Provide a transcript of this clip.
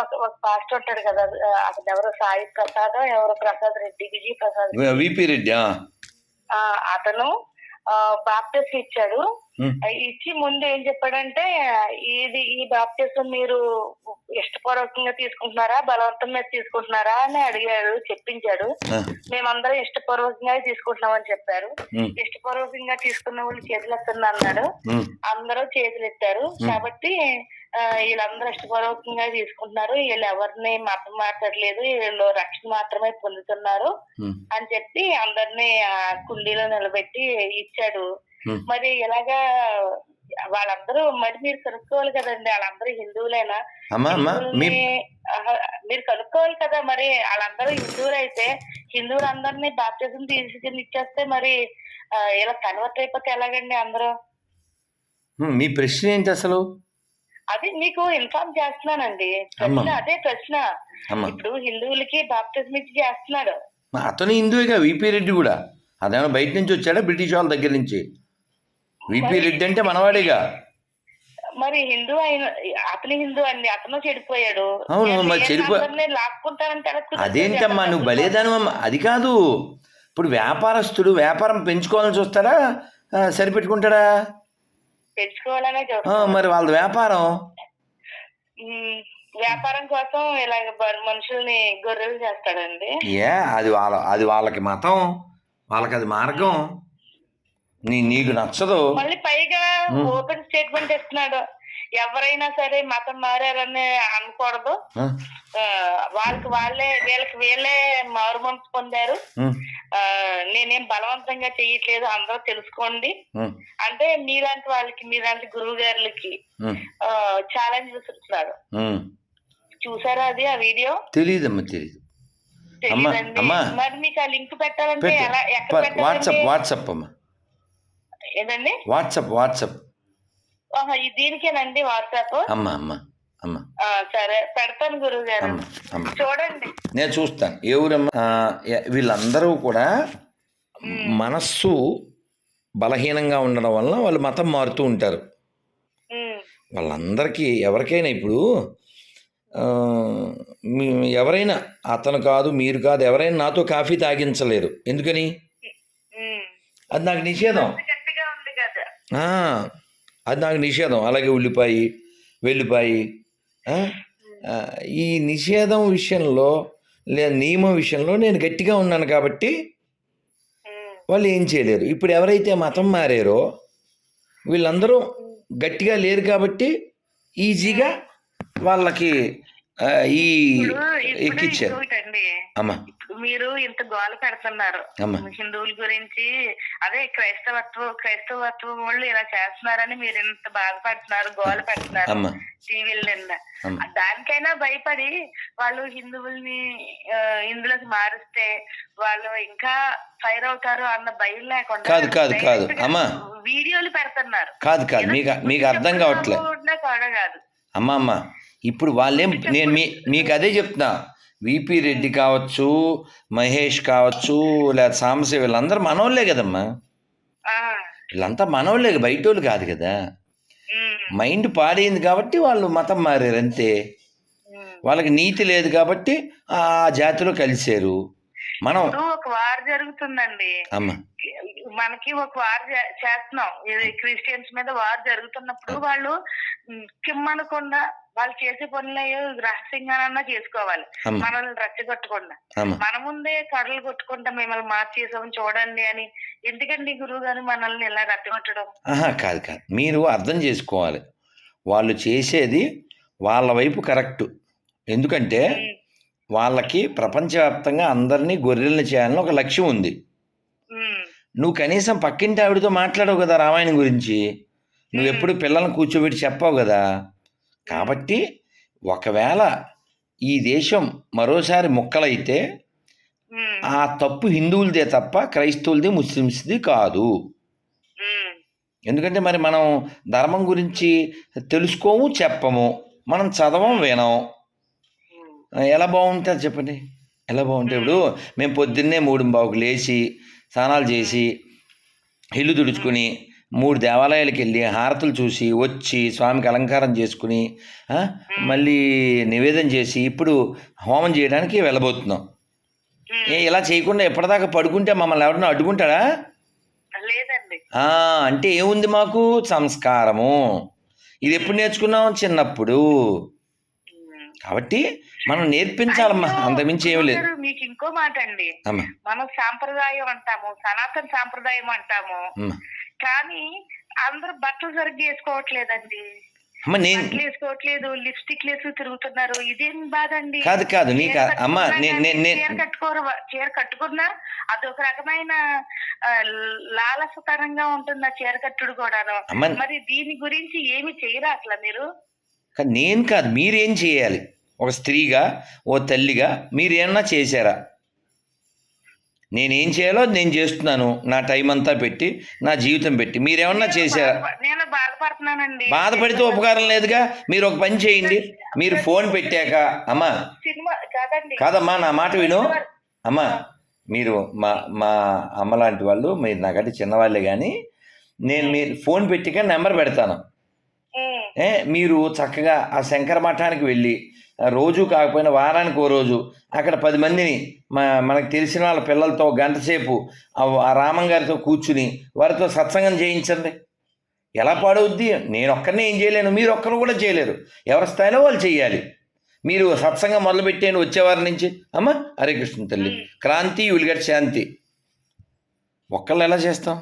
ఒక పాస్టర్ ఉంటాడు కదా అతను ఎవరు? సాయి ప్రసాద్ ఎవరు? ప్రసాద్ రెడ్డి విజయ్ ప్రసాద్ విపి రెడ్డి అతను బాప్టిస్ట్ ఇచ్చాడు. ఇచ్చి ముందు ఏం చెప్పాడంటే ఇది ఈ బాప్టిజం మీరు ఇష్టపూర్వకంగా తీసుకుంటున్నారా బలవంతం మీద తీసుకుంటున్నారా అని అడిగాడు చెప్పించాడు. మేమందరం ఇష్టపూర్వకంగా తీసుకుంటున్నామని చెప్పారు. ఇష్టపూర్వకంగా తీసుకున్న వాళ్ళు చేతులు ఎత్తండి అన్నాడు. అందరూ చేతులు ఎత్తారు. కాబట్టి వీళ్ళందరూ ఇష్టపూర్వకంగా తీసుకుంటున్నారు. వీళ్ళు ఎవరిని మతం మాట్లాడలేదు వీళ్ళు రక్షణ మాత్రమే పొందుతున్నారు అని చెప్పి అందరినీ ఆ కుండీలో నిలబెట్టి ఇచ్చాడు. మరి ఇలాగా వాళ్ళందరూ మరి మీరు కనుక్కోవాలి కదండి. వాళ్ళందరూ హిందువులేనా? మీరు కనుక్కోవాలి కదా మరి. వాళ్ళందరూ హిందువులు అయితే హిందువులందరినీ బాప్తిజం తీసుకుని ఇచ్చేస్తే మరి ఇలా కన్వర్ట్ అయిపోతే ఎలాగండి అందరూ? మీ ప్రశ్న ఏంటి అసలు? అది మీకు ఇన్ఫార్మ్ చేస్తున్నానండి. ప్రశ్న అదే ప్రశ్న. ఇప్పుడు హిందువులకి బాప్తిజం ఇచ్చి చేస్తున్నాడు. అతను హిందువేగా విపి రెడ్డి కూడా. అదేమో బయట నుంచి వచ్చాడా బ్రిటిష్ వాళ్ళ దగ్గర నుంచి? విపి రెడ్డి అంటే మనవాడేగా. మరి హిందూ అయిన అతని హిందూ అండి అతను చెడిపోయాడు. అవును, మరి చెడిపో- అందరినీ లాక్కుంటానంటే ఎలా కుదురుతుంది? అదేంటమ్మా నువ్వు బలేదాను అమ్మ అది కాదు. ఇప్పుడు వ్యాపారస్తుడు వ్యాపారం పెంచుకోవాలని చూస్తాడా ఆ, సరిపెట్టుకుంటాడా? ఆ, చూస్తాను మరి వాళ్ళ వ్యాపారం? ఉమ్, వ్యాపారం కోసం ఇలాగ మనుషుల్ని గొర్రెలు చేస్తాడండి. ఏ అది వాళ్ళ అది వాళ్ళకి మతం వాళ్ళకి అది మార్గం. నీ నీకు నచ్చదు. మళ్ళీ పైగా ఓపెన్ స్టేట్మెంట్ ఇస్తున్నాడు. ఎవరైనా సరే మతం మారారని అనకూడదు. వాళ్ళకి వాళ్ళే వీళ్ళకి వీళ్ళే మారు మనసు పొందారు నేనేం బలవంతంగా చెయ్యట్లేదు అందరూ తెలుసుకోండి. అంటే మీలాంటి వాళ్ళకి మీలాంటి గురువు గారులకి ఛాలెంజ్ ఉమ్. చూసారా అది ఆ వీడియో? తెలీదండి. అమ్మా. మరి మీకు ఆ లింక్ పెట్టాలంటే పెట్టు. ఎలా ఎక్కడ వాట్సప్ వాట్సప్ అమ్మా. ఏదండి? WhatsApp WhatsApp. దీనికేనండి వాట్సాప్? అమ్మా అమ్మా అమ్మా. సరే పెడతాను గురువు గారు అమ్మా అమ్మా. చూడండి. నేను చూస్తాను. ఎవరమ్మా వీళ్ళందరూ కూడా మనస్సు బలహీనంగా ఉండడం వలన వాళ్ళు మతం మారుతూ ఉంటారు. వాళ్ళందరికీ ఎవరికైనా ఇప్పుడు ఎవరైనా అతను కాదు మీరు కాదు ఎవరైనా నాతో కాఫీ తాగించలేరు. ఎందుకని. అది నాకు నిషేధం. అది నాకు నిషేధం. అలాగే ఉల్లిపాయి వెల్లిపాయి ఈ నిషేధం విషయంలో లేదా నియమం విషయంలో నేను గట్టిగా ఉన్నాను కాబట్టి వాళ్ళు ఏం చేయలేరు. ఇప్పుడు ఎవరైతే మతం మారారో వీళ్ళందరూ గట్టిగా లేరు కాబట్టి ఈజీగా వాళ్ళకి ఈ ఎక్కిచ్చారు అమ్మా. మీరు ఇంత గోల పెడుతున్నారు. హిందువుల గురించి అదే క్రైస్తవత్వం క్రైస్తవత్వం వాళ్ళు ఇలా చేస్తున్నారని మీరు ఇంత బాధపడుతున్నారు గోల పెడుతున్నారు టీవీల అమ్మా. దానికైనా భయపడి వాళ్ళు హిందువుల్ని ఇందులోకి మారిస్తే వాళ్ళు ఇంకా ఫైర్ అవుతారు అన్న భయం లేకుండా కాదు, కాదు, కాదు. అమ్మా. వీడియోలు పెడుతున్నారు. కాదు కాదు. మీకు మీకు అర్థం కావట్లే. చెప్పుకోకుండా కూడా కాదు. అమ్మా అమ్మ. ఇప్పుడు వాళ్ళేం నేను మీ మీకు అదే చెప్తున్నా విపి రెడ్డి కావచ్చు మహేష్ కావచ్చు లేదా సాంబశివ వీళ్ళందరూ మనోళ్ళే కదమ్మా. వీళ్ళంతా మనోళ్ళే బయటోళ్ళు కాదు కదా. ఉమ్, మైండ్ పాడైంది కాబట్టి వాళ్ళు మతం మారారు అంతే. వాళ్ళకి నీతి లేదు కాబట్టి ఆ జాతిలో కలిశారు. మనం ఒక వార్ జరుగుతుందండి. అమ్మ. మనకి ఒక వార్ చేస్తున్నాం. క్రిస్టియన్స్ మీద వార్ జరుగుతున్నప్పుడు వాళ్ళు కిమ్మనకుండా వాళ్ళు చేసే పనులు రహస్యంగానన్నా చేసుకోవాలి. మనల్ని రెచ్చగొట్టకుండా మన ముందే కర్రలు కొట్టుకుంటా మిమ్మల్ని మార్చేసాం చూడండి అని. ఎందుకండి గురువు గారు మనల్ని ఇలా రెచ్చగొట్టడం కాదు కాదు. మీరు అర్థం చేసుకోవాలి. వాళ్ళు చేసేది వాళ్ళ వైపు కరెక్ట్. ఎందుకంటే వాళ్ళకి ప్రపంచవ్యాప్తంగా అందరినీ గొర్రెల్ని చేయాలని ఒక లక్ష్యం ఉంది. నువ్వు కనీసం పక్కింటి ఆవిడతో మాట్లాడవు కదా రామాయణం గురించి? నువ్వు ఎప్పుడు పిల్లల్ని కూర్చోబెట్టి చెప్పావు కదా? కాబట్టి ఒకవేళ ఈ దేశం మరోసారి ముక్కలైతే ఆ తప్పు హిందువులదే తప్ప క్రైస్తవులది ముస్లిమ్స్ది కాదు. ఎందుకంటే మరి మనం ధర్మం గురించి తెలుసుకోము చెప్పము. మనం చదవం వినం. ఎలా బాగుంటుంది చెప్పండి. ఎలా బాగుంటుంది? ఇప్పుడు మేము పొద్దున్నే మూడు బావుకు లేచి స్నానాలు చేసి ఇల్లు తుడుచుకుని మూడు దేవాలయాలకు వెళ్ళి హారతులు చూసి వచ్చి స్వామికి అలంకారం చేసుకుని మళ్ళీ నివేదన చేసి ఇప్పుడు హోమం చేయడానికి వెళ్ళబోతున్నాం. ఏ ఇలా చేయకుండా ఎప్పటిదాకా పడుకుంటే మమ్మల్ని ఎవరన్నా అడ్డుకుంటాడా? అంటే ఏముంది మాకు? సంస్కారము. ఇది ఎప్పుడు నేర్చుకున్నాం? చిన్నప్పుడు. కాబట్టి మనం నేర్పించాలమ్మా. అంతమించి ఏమి లేదు. మీకు ఇంకో మాట అండి మనం సాంప్రదాయం అంటాము సనాతన సాంప్రదాయం అంటాము. కానీ అందరూ బట్టలు సరిగ్గా వేసుకోవట్లేదండి. అమ్మ నేను బట్టలు వేసుకోవట్లేదు లిప్స్టిక్ వేసి తిరుగుతున్నారు. ఇదేం బాధ అండి కాదు కాదు నీకు అమ్మా చీర కట్టుకోరు చీర కట్టుకున్నా అదొక రకమైన ఆ, లాలసతరంగా ఉంటుంది ఆ చీర కట్టుడు కూడాను. మరి దీని గురించి ఏమి చేయరా అసలు మీరు? కానీ నేను కాదు మీరేం చేయాలి? ఒక స్త్రీగా ఓ తల్లిగా మీరు ఏమన్నా చేశారా? నేనేం చేయాలో నేను చేస్తున్నాను. నా టైం అంతా పెట్టి నా జీవితం పెట్టి. మీరేమన్నా నేను చేశారా నేను బాధపడుతున్నానండి. బాధపడితే ఉపకారం లేదుగా? మీరు ఒక పని చేయండి. మీరు ఫోన్ పెట్టాక అమ్మా. కాదమ్మా నా మాట విను. అమ్మా మీరు మా మా అమ్మ లాంటి వాళ్ళు మీరు నాకంటే చిన్నవాళ్ళే కానీ నేను మీరు ఫోన్ పెట్టాక నెంబర్ పెడతాను. ఏ మీరు చక్కగా ఆ శంకర మఠానికి వెళ్ళి రోజు కాకపోయినా వారానికి ఓ రోజు అక్కడ పది మందిని మా మనకు తెలిసిన వాళ్ళ పిల్లలతో ఒక గంట సేపు ఆ రామం గారితో కూర్చుని వారితో సత్సంగం చేయించండి. ఎలా పాడవుద్ది? నేను ఒక్కరినే ఏం చేయలేను. మీరు ఒక్కరు కూడా చేయలేరు. ఎవరి స్థాయిలో వాళ్ళు చేయాలి. మీరు సత్సంగం మొదలుపెట్టేయండి వచ్చేవారి నుంచి అమ్మ! హరే కృష్ణ తల్లి. క్రాంతి ఉలిగట్ శాంతి. ఒక్కళ్ళు ఎలా చేస్తాం?